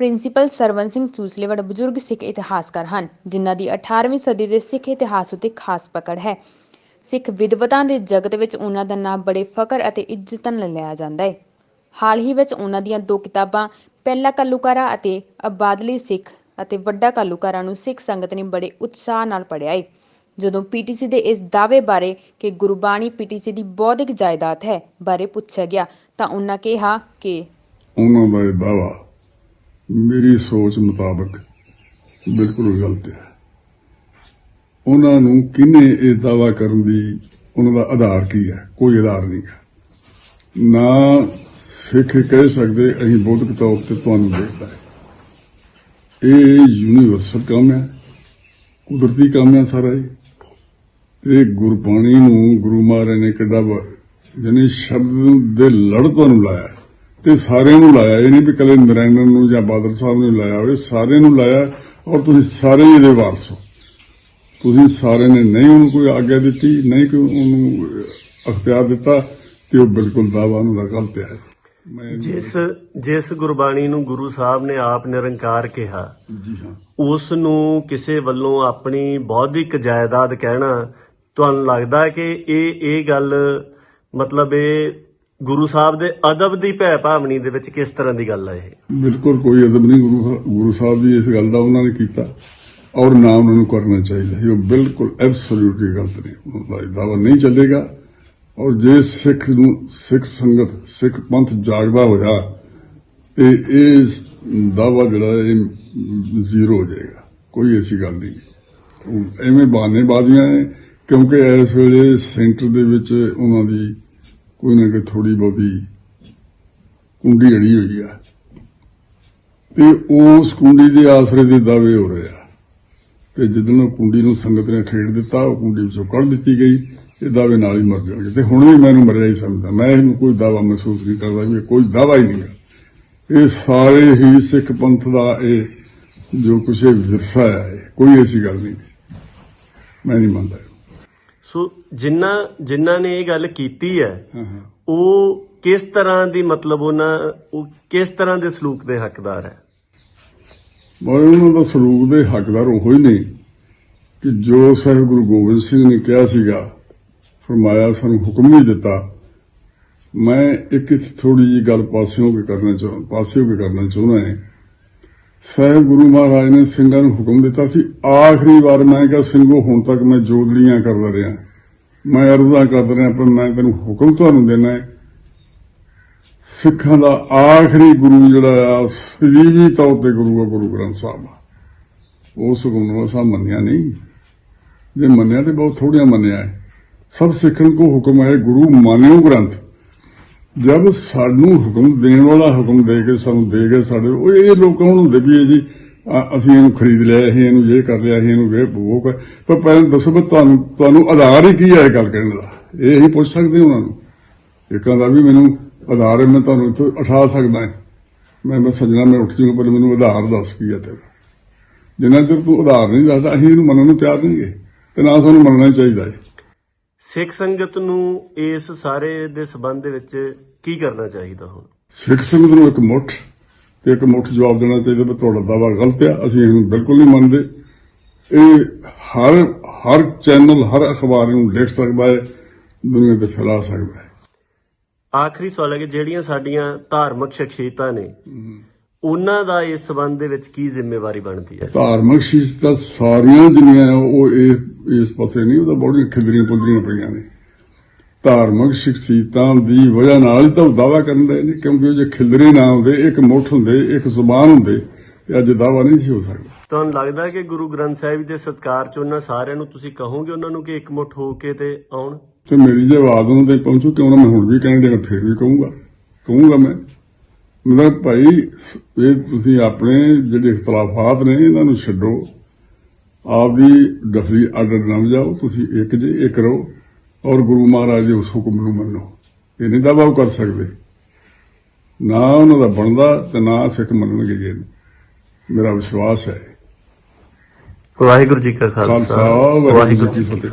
Principal Sarwan Singh Chuslewar ਬਜ਼ੁਰਗ ਸਿੱਖ ਇਤਿਹਾਸਕਾਰ ਹਨ, ਜਿਨ੍ਹਾਂ ਦੀ 18ਵੀਂ ਸਦੀ ਦੇ ਸਿੱਖ ਇਤਿਹਾਸ ਉੱਤੇ ਖਾਸ ਪਕੜ ਹੈ। ਸਿੱਖ ਵਿਦਵਤਾਂ ਦੇ ਜਗਤ ਵਿੱਚ ਉਹਨਾਂ ਦਾ ਨਾਮ ਬੜੇ ਫਖਰ ਅਤੇ ਇੱਜ਼ਤ ਨਾਲ ਲਿਆ ਜਾਂਦਾ ਹੈ। ਹਾਲ ਹੀ ਵਿੱਚ ਉਹਨਾਂ ਦੀਆਂ ਦੋ ਕਿਤਾਬਾਂ, ਪਹਿਲਾ ਕੱਲੂਕਾਰਾ ਅਤੇ ਅਬਾਦਲੀ ਸਿੱਖ ਅਤੇ ਵੱਡਾ ਕੱਲੂਕਾਰਾ ਨੂੰ ਸਿੱਖ ਸੰਗਤ ਨੇ ਬੜੇ ਉਤਸ਼ਾਹ ਨਾਲ ਪੜ੍ਹਿਆ ਹੈ। ਜਦੋਂ ਪੀਟੀਸੀ ਦੇ ਇਸ ਦਾਅਵੇ ਬਾਰੇ ਕਿ ਗੁਰਬਾਣੀ ਪੀਟੀਸੀ ਦੀ ਬੌਧਿਕ ਜਾਇਦਾਦ ਹੈ ਬਾਰੇ ਪੁੱਛਿਆ ਗਿਆ, ਤਾਂ ਉਹਨਾਂ ਕਿਹਾ ਕਿ ਉਹਨਾਂ ਦਾ ਦਾਵਾ ਮੇਰੀ ਸੋਚ ਮੁਤਾਬਕ ਬਿਲਕੁਲ ਗਲਤ ਹੈ। ਉਹਨਾਂ ਨੂੰ ਕਿਹਨੇ ਇਹ ਦਾਵਾ ਕਰਨ ਦੀ ਉਹਨਾਂ ਦਾ ਆਧਾਰ ਕੀ ਹੈ? ਕੋਈ ਆਧਾਰ ਨਹੀਂ ਹੈ। ਨਾ ਸਿੱਖ ਕਹਿ ਸਕਦੇ, ਅਸੀਂ ਬੌਧਿਕ ਤੌਰ ਤੇ ਤੁਹਾਨੂੰ ਦੇਖਦਾ ਹੈ। ਇਹ ਯੂਨੀਵਰਸਲ ਕੰਮ ਹੈ। ਕੁਦਰਤੀ ਕੰਮ ਹੈ ਸਾਰਾ ਇਹ। ਤੇ ਗੁਰਬਾਣੀ ਨੂੰ ਗੁਰੂ ਮਹਾਰਾਜ ਨੇ ਕਿੱਡਾ ਵ- ਸ਼ਬਦ ਦੇ ਲੜ ਤੁਹਾਨੂੰ ਲਾਇਆ ਤੇ ਸਾਰਿਆਂ ਨੂੰ ਲਾਇਆ। ਇਹ ਨਹੀਂ ਵੀ ਕੱਲੇ ਨਰੈਣਨ ਨੂੰ ਜਾਂ ਬਾਦਲ ਸਾਹਿਬ ਨੂੰ ਲਾਇਆ ਹੋਵੇ ਸਾਰਿਆਂ ਨੂੰ ਲਾਇਆ ਔਰ ਤੁਸੀਂ ਸਾਰੇ ਇਹਦੇ ਵਾਰਸ ਹੋ। ਤੁਸੀਂ ਸਾਰਿਆਂ ਨੇ ਨਹੀਂ ਉਹਨੂੰ ਕੋਈ ਆਗਿਆ ਦਿੱਤੀ ਨਹੀਂ ਕੋਈ ਉਹਨੂੰ ਅਖਤਿਆਰ ਦਿੱਤਾ ਤੇ ਉਹ ਬਿਲਕੁਲ ਦਾਵਾ ਉਹਨਾਂ ਦਾ ਗਲਤ ਹੈ। ਜਿਸ ਜਿਸ ਗੁਰਬਾਣੀ ਨੂੰ ਗੁਰੂ ਸਾਹਿਬ ਨੇ ਆਪ ਨਿਰੰਕਾਰ ਕਿਹਾ ਜੀ ਹਾਂ। ਉਸ ਨੂੰ ਕਿਸੇ ਵੱਲੋਂ ਆਪਣੀ ਬੌਧਿਕ ਜਾਇਦਾਦ ਕਹਿਣਾ ਤੁਹਾਨੂੰ ਲੱਗਦਾ ਕਿ ਇਹ ਇਹ ਗੱਲ ਮਤਲਬ ਇਹ ਗੁਰੂ ਸਾਹਿਬ ਦੇ ਅਦਬ ਦੀ ਭੈ ਭਾਵਨੀ ਦੇ ਵਿੱਚ ਕਿਸ ਤਰ੍ਹਾਂ ਦੀ ਗੱਲ ਹੈ ਇਹ? ਬਿਲਕੁਲ ਕੋਈ ਅਦਬ ਨਹੀਂ, ਗੁਰੂ ਗੁਰੂ ਸਾਹਿਬ ਦੀ ਇਸ ਗੱਲ ਦਾ ਉਹਨਾਂ ਨੇ ਕੀਤਾ। ਔਰ ਨਾ ਉਹਨਾਂ ਨੂੰ ਕਰਨਾ ਚਾਹੀਦਾ ਸੀ। ਬਿਲਕੁਲ ਐਬਸੋਲੂਟਲੀ ਗਲਤ ਨੇ। ਉਹਨਾਂ ਦਾ ਇਹ ਦਾਵਾ ਨਹੀਂ ਚੱਲੇਗਾ। ਔਰ ਜੇ ਸਿੱਖ ਨੂੰ, ਸਿੱਖ ਸੰਗਤ, ਸਿੱਖ ਪੰਥ ਜਾਗਦਾ ਹੋਇਆ ਤੇ ਇਹ ਦਾਵਾ ਜਿਹੜਾ ਇਹ ਜ਼ੀਰੋ ਹੋ ਜਾਏਗਾ। ਕੋਈ ਐਸੀ ਗੱਲ ਨਹੀਂ। ਉਹ ਐਵੇਂ ਬਹਾਨੇ ਬਾਜ਼ੀਆਂ ਕਿਉਂਕਿ ਇਸ ਵੇਲੇ ਸੈਂਟਰ ਦੇ ਵਿੱਚ ਉਹਨਾਂ ਦੀ ਕੋਈ ਨਾ ਕੋਈ ਥੋੜੀ ਬਹੁਤੀ ਕੁੰਡੀ ਅੜੀ ਹੋਈ ਆ। ਤੇ ਉਸ ਕੁੰਡੀ ਦੇ ਆਸਰੇ ਦੇ ਦਾਅਵੇ ਹੋ ਰਹੇ ਆ। ਤੇ ਜਦੋਂ ਉਹ ਕੁੰਡੀ ਨੂੰ ਸੰਗਤ ਨੇ ਖੇਡ ਦਿੱਤਾ ਉਹ ਕੁੰਡੀ ਵਿੱਚੋਂ ਕੱਢ ਦਿੱਤੀ ਗਈ ਇਹ ਦਾਅਵੇ ਨਾਲ ਹੀ ਮਰ ਜਾਣਗੇ। ਤੇ ਹੁਣ ਵੀ ਮੈਨੂੰ ਮਰਿਆ ਹੀ ਸਮਝਦਾ। ਮੈਂ ਇਹਨੂੰ ਕੋਈ ਦਾਅਵਾ ਮਹਿਸੂਸ ਨਹੀਂ ਕਰਦਾ ਵੀ ਇਹ ਕੋਈ ਦਾਅਵਾ ਹੀ ਨਹੀਂਗਾ ਇਹ ਸਾਰੇ ਹੀ ਸਿੱਖ ਪੰਥ ਦਾ ਇਹ ਜੋ ਕੁਛ ਵਿਰਸਾ ਹੈ ਇਹ, ਕੋਈ ਐਸੀ ਗੱਲ ਨਹੀਂ। ਮੈਂ ਨਹੀਂ ਮੰਨਦਾ ਸੋ ਜਿਨ੍ਹਾਂ ਜਿਨ੍ਹਾਂ ਨੇ ਇਹ ਗੱਲ ਕੀਤੀ ਹੈ ਉਹ ਕਿਸ ਤਰ੍ਹਾਂ ਦੀ ਮਤਲਬ ਉਹਨਾਂ ਉਹ ਕਿਸ ਤਰ੍ਹਾਂ ਦੇ ਸਲੂਕ ਦੇ ਹੱਕਦਾਰ ਹੈ? ਮੈਂ ਉਹਨਾਂ ਦਾ ਸਲੂਕ ਦੇ ਹੱਕਦਾਰ ਉਹ ਹੀ ਨੇ ਕਿ ਜੋ ਸਾਹਿਬ ਗੁਰੂ ਗੋਬਿੰਦ ਸਿੰਘ ਨੇ ਕਿਹਾ ਸੀਗਾ ਫਰਮਾਇਆ ਸਾਨੂੰ ਹੁਕਮ ਨਹੀਂ ਦਿੱਤਾ। ਮੈਂ ਇੱਕ ਥੋੜੀ ਜੀ ਗੱਲ ਪਾਸੇ ਹੋ ਕੇ ਕਰਨਾ ਚਾਹ ਪਾਸੇ ਹੋ ਕੇ ਕਰਨਾ ਚਾਹੁੰਦਾ ਹਾਂ। ਸਾਹਿਬ ਗੁਰੂ ਮਹਾਰਾਜ ਨੇ ਸਿੰਘਾਂ ਨੂੰ ਹੁਕਮ ਦਿੱਤਾ ਸੀ, ਆਖਰੀ ਵਾਰ ਮੈਂ ਕਿਹਾ, ਸਿੰਘੋ, ਹੁਣ ਤੱਕ ਮੈਂ ਜੋਦੜੀਆਂ ਕਰਦਾ ਰਿਹਾ। ਮੈਂ ਅਰਜ਼ਾਂ ਕਰਦਾ ਰਿਹਾ, ਪਰ ਮੈਂ ਤੈਨੂੰ ਹੁਕਮ ਤੁਹਾਨੂੰ ਦੇਣਾ ਹੈ। ਸਿੱਖਾਂ ਦਾ ਆਖਰੀ ਗੁਰੂ ਜਿਹੜਾ ਆ ਸਜੀਵੀ ਤੌਰ ਤੇ ਗੁਰੂ ਆ, ਗੁਰੂ ਗ੍ਰੰਥ ਸਾਹਿਬ ਉਸ ਹੁਕਮ ਨੂੰ ਅਸਾਂ ਮੰਨਿਆ ਨਹੀਂ। ਜੇ ਮੰਨਿਆ ਤੇ ਬਹੁਤ ਥੋੜੀਆਂ ਮੰਨਿਆ ਹੈ। ਸਭ ਸਿੱਖਣ ਕੋ ਹੁਕਮ ਹੈ, ਗੁਰੂ ਮਾਨਿਓ ਗ੍ਰੰਥ। ਜਦ ਸਾਨੂੰ ਹੁਕਮ ਦੇਣ ਵਾਲਾ ਹੁਕਮ ਦੇ ਕੇ ਸਾਨੂੰ ਦੇ ਕੇ ਸਾਡੇ, ਉਹ ਇਹ ਲੋਕ ਨੂੰ ਹੁੰਦੇ ਵੀ ਇਹ ਜੀ ਅਸੀਂ ਇਹਨੂੰ ਖਰੀਦ ਲਿਆ, ਅਸੀਂ ਇਹਨੂੰ ਇਹ ਕਰ ਲਿਆ, ਅਸੀਂ ਇਹਨੂੰ ਇਹ ਉਹ ਕਰ। ਪਰ ਪਹਿਲਾਂ ਦੱਸੋ ਵੀ ਤੁਹਾਨੂੰ ਤੁਹਾਨੂੰ ਆਧਾਰ ਹੀ ਕੀ ਹੈ ਇਹ ਗੱਲ ਕਹਿਣ ਦਾ? ਇਹ ਹੀ ਪੁੱਛ ਸਕਦੇ ਉਹਨਾਂ ਨੂੰ। ਇੱਕਾਂ ਦਾ ਵੀ ਮੈਨੂੰ ਆਧਾਰ ਮੈਂ ਤੁਹਾਨੂੰ ਇੱਥੋਂ ਉਠਾ ਸਕਦਾ ਹਾਂ। ਮੈਂ ਮੈਂ ਸੱਜਣਾ, ਮੈਂ ਉੱਠ ਜੂਗਾ ਪਰ ਮੈਨੂੰ ਆਧਾਰ ਦੱਸ ਕੀ ਹੈ ਤੇਰਾ? ਜਿੰਨਾ ਚਿਰ ਤੂੰ ਆਧਾਰ ਨਹੀਂ ਦੱਸਦਾ, ਅਸੀਂ ਇਹਨੂੰ ਮੰਨਣ ਨੂੰ ਤਿਆਰ ਨਹੀਂ ਗੇ ਤੇ ਨਾ ਸਾਨੂੰ ਮੰਨਣਾ ਹੀ ਚਾਹੀਦਾ ਹੈ। ਸਿੱਖ ਸੰਗਤ ਨੂੰ ਇਸ ਸਾਰੇ ਦੇ ਸਬੰਧ ਦੇ ਵਿੱਚ ਕੀ ਕਰਨਾ ਚਾਹੀਦਾ ਹੁਣ? ਸਿੱਖ ਸੰਗਤ ਨੂੰ ਇੱਕ ਮੁੱਠ ਤੇ ਇੱਕ ਮੁੱਠ ਜਵਾਬ ਦੇਣਾ ਚਾਹੀਦਾ ਵੀ ਤੁਹਾਡਾ ਦਾਵਾ ਗਲਤ ਆ ਅਸੀਂ ਇਹਨੂੰ ਬਿਲਕੁਲ ਨਹੀਂ ਮੰਨਦੇ। ਇਹ ਹਰ ਹਰ ਚੈਨਲ ਹਰ ਅਖਬਾਰ ਨੂੰ ਲਿਖ ਸਕਦਾ ਹੈ ਦੁਨੀਆ ਤੇ ਫੈਲਾ ਸਕਦਾ ਹੈ। ਆਖਰੀ ਸਵਾਲ ਹੈ ਕਿ ਜਿਹੜੀਆਂ ਸਾਡੀਆਂ ਧਾਰਮਿਕ ਸ਼ਖਸੀਅਤਾਂ ਨੇ ਉਹਨਾਂ ਦਾ ਇਸ ਸਬੰਧ ਦੇ ਵਿੱਚ ਕੀ ਜ਼ਿੰਮੇਵਾਰੀ ਬਣਦੀ ਹੈ? ਧਾਰਮਿਕ ਸ਼ੀਸ਼ਤਾ ਸਾਰੀਆਂ ਜਿੰਨੀਆਂ ਆ, ਉਹ ਇਹ ਇਸ ਪਾਸੇ ਨਹੀਂ ਉਹਦਾ ਬੜੀਆਂ ਖਿਲਰੀਆਂ ਪੁੰਦਰੀਆਂ ਪਈਆਂ ਨੇ। ਧਾਰਮਿਕ ਸ਼ਖਸੀਅਤਾਂ ਦੀ ਵਜ੍ਹਾ ਨਾਲ ਹੀ ਤਾਂ ਦਾਵਾ ਕਰਨ ਰਹੇ ਨੇ ਕਿਉਂਕਿ ਜੇ ਖਿਲਰੇ ਨਾ ਹੁੰਦੇ ਇੱਕ ਮੁੱਠ ਹੁੰਦੇ ਇੱਕ ਜ਼ੁਬਾਨ ਹੁੰਦੇ ਤੇ ਅੱਜ ਦਾਵਾ ਨਹੀਂ ਸੀ ਹੋ ਸਕਦਾ। ਤੁਹਾਨੂੰ ਲੱਗਦਾ ਕਿ ਗੁਰੂ ਗ੍ਰੰਥ ਸਾਹਿਬ ਦੇ ਸਤਕਾਰ ਚ ਉਹਨਾਂ ਸਾਰਿਆਂ ਨੂੰ ਤੁਸੀਂ ਕਹੋਗੇ ਉਹਨਾਂ ਨੂੰ ਕਿ ਇਕਮੁੱਠ ਹੋ ਕੇ ਤੇ ਆਉਣ? ਤੇ ਮੇਰੀ ਜੇ ਆਵਾਜ਼ ਉਹਨਾਂ ਤੇ ਪਹੁੰਚੂ ਕਿਉਂ ਨਾ ਮੈਂ ਹੁਣ ਵੀ ਕਹਿਣ ਦੇ ਫਿਰ ਵੀ ਕਹੂੰਗਾ। ਕਹੂੰਗਾ ਮੈਂ। ਮੇਰਾ ਭਾਈ ਇਹ ਤੁਸੀਂ ਆਪਣੇ ਜਿਹੜੇ ਇਖਤਲਾਫਾਤ ਨੇ ਇਹਨਾਂ ਨੂੰ ਛੱਡੋ। ਆਪਦੀ ਡਫਰੀ ਆਰਡਰ ਨਾ ਜਾਓ ਤੁਸੀਂ ਇੱਕ ਜੇ ਇੱਕ ਰਹੋ ਔਰ ਗੁਰੂ ਮਹਾਰਾਜ ਦੇ ਉਸ ਹੁਕਮ ਨੂੰ ਮੰਨੋ। ਇਹ ਨਹੀਂ ਦਾਵਾ ਉਹ ਕਰ ਸਕਦੇ। ਨਾ ਉਹਨਾਂ ਦਾ ਬਣਦਾ ਤੇ ਨਾ ਸਿੱਖ ਮੰਨਣਗੇ ਜੀ। ਮੇਰਾ ਵਿਸ਼ਵਾਸ ਹੈ। ਵਾਹਿਗੁਰੂ ਜੀ ਕਾ ਖਾਲਸਾ ਵਾਹਿਗੁਰੂ ਜੀ ਕੀ ਫਤਿਹ।